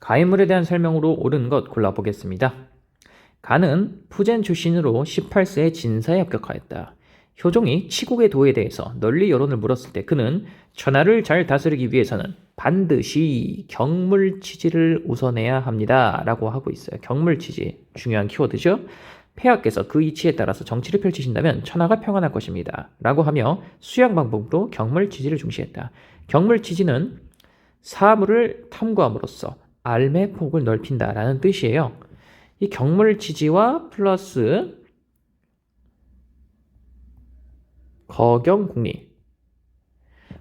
가인물에 대한 설명으로 옳은 것 골라보겠습니다. 간은 푸젠 출신으로 18세에 진사에 합격하였다. 효종이 치국의 도에 대해서 널리 여론을 물었을 때 그는 천하를 잘 다스리기 위해서는 반드시 경물치지를 우선해야 합니다. 라고 하고 있어요. 경물치지. 중요한 키워드죠. 폐하께서 그 이치에 따라서 정치를 펼치신다면 천하가 평안할 것입니다. 라고 하며 수양 방법으로 경물치지를 중시했다. 경물치지는 사물을 탐구함으로써 알매 폭을 넓힌다라는 뜻이에요. 이 경물치지와 플러스 거경국리.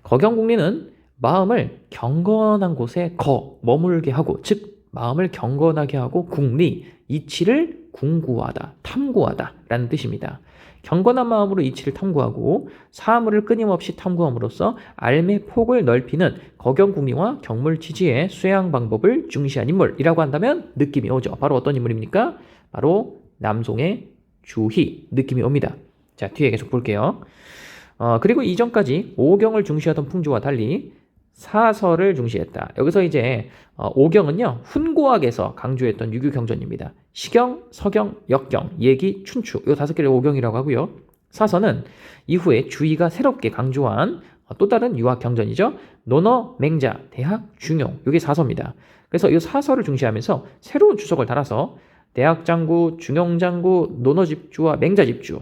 거경국리는 마음을 경건한 곳에 거 머물게 하고 즉 마음을 경건하게 하고 국리 이치를 궁구하다 탐구하다 라는 뜻입니다. 경건한 마음으로 이치를 탐구하고 사물을 끊임없이 탐구함으로써 알매 폭을 넓히는 거경국리와 경물치지의 수양 방법을 중시한 인물이라고 한다면 느낌이 오죠. 바로 어떤 인물입니까? 바로 남송의 주희 느낌이 옵니다. 자 뒤에 계속 볼게요. 어, 그리고 이전까지 오경을 중시하던 풍조와 달리 사설을 중시했다. 여기서 이제 어, 오경은요 훈고학에서 강조했던 유교 경전입니다. 시경, 서경, 역경, 예기, 춘추 이 다섯 개를 오경이라고 하고요. 사서는 이후에 주의가 새롭게 강조한 어, 또 다른 유학 경전이죠. 논어, 맹자, 대학, 중용 이게 사서입니다. 그래서 이 사서를 중시하면서 새로운 주석을 달아서 대학 장구, 중용 장구, 논어 집주와 맹자 집주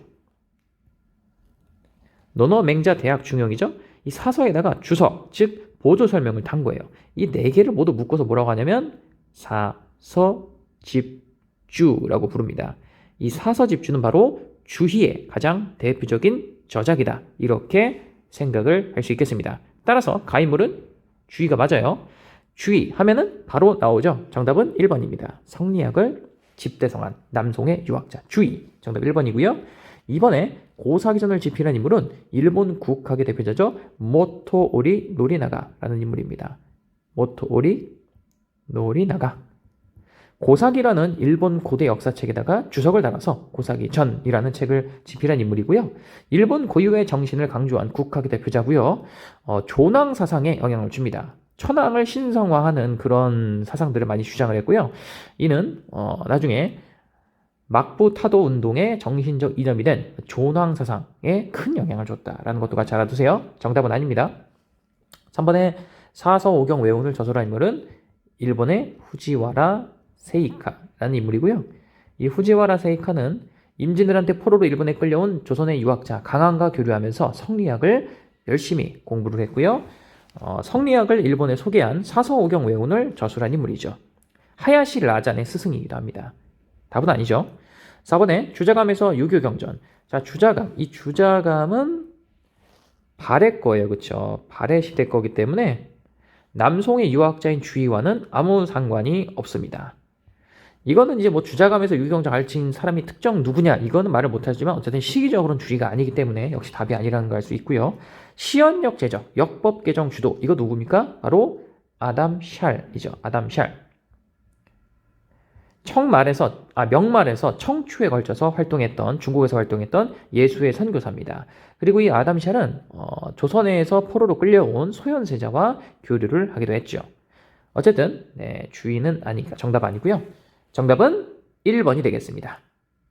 논어, 맹자, 대학, 중용이죠. 이 사서에다가 주석, 즉 보조 설명을 단 거예요. 이 네 개를 모두 묶어서 뭐라고 하냐면 사서 집주라고 부릅니다. 이 사서 집주는 바로 주희의 가장 대표적인 저작이다. 이렇게 생각을 할 수 있겠습니다. 따라서 가인물은 주희가 맞아요. 주희 하면은 바로 나오죠. 정답은 1번입니다. 성리학을 집대성한 남송의 유학자 주희. 정답 1번이고요. 이번에 고사기전을 집필한 인물은 일본 국학의 대표자죠. 모토오리 노리나가라는 인물입니다. 모토오리 노리나가. 고사기라는 일본 고대 역사책에다가 주석을 달아서 고사기 전이라는 책을 집필한 인물이고요. 일본 고유의 정신을 강조한 국학의 대표자고요. 어, 조낭 사상에 영향을 줍니다. 천황을 신성화하는 그런 사상들을 많이 주장을 했고요. 이는 어, 나중에 막부 타도 운동의 정신적 이념이 된 조낭 사상에 큰 영향을 줬다라는 것도 같이 알아두세요. 정답은 아닙니다. 3번에 사서 오경 외운을 저술한 인물은 일본의 후지와라 세이카라는 인물이고요. 이 후지와라 세이카는 임진왜란때 포로로 일본에 끌려온 조선의 유학자 강한과 교류하면서 성리학을 열심히 공부를 했고요. 어, 성리학을 일본에 소개한 사서 오경 외운을 저술한 인물이죠. 하야시 라잔의 스승이기도 합니다. 답은 아니죠. 4번에 주자감에서 유교 경전. 자, 주자감. 이 주자감은 발해 거예요. 그쵸? 발해 시대 거기 때문에 남송의 유학자인 주의와는 아무 상관이 없습니다. 이거는 이제 뭐 주자감에서 유교 경전 알친 사람이 특정 누구냐 이거는 말을 못하지만 어쨌든 시기적으로는 주의가 아니기 때문에 역시 답이 아니라는 걸 알 수 있고요. 시연역 제적, 역법 개정 주도 이거 누굽니까? 바로 아담 샬이죠. 아담 샬. 청말에서 아 명말에서 청추에 걸쳐서 활동했던 중국에서 활동했던 예수의 선교사입니다. 그리고 이 아담 샬은 어, 조선에서 포로로 끌려온 소현세자와 교류를 하기도 했죠. 어쨌든 네, 주인은 아니까 정답 아니고요. 정답은 1번이 되겠습니다.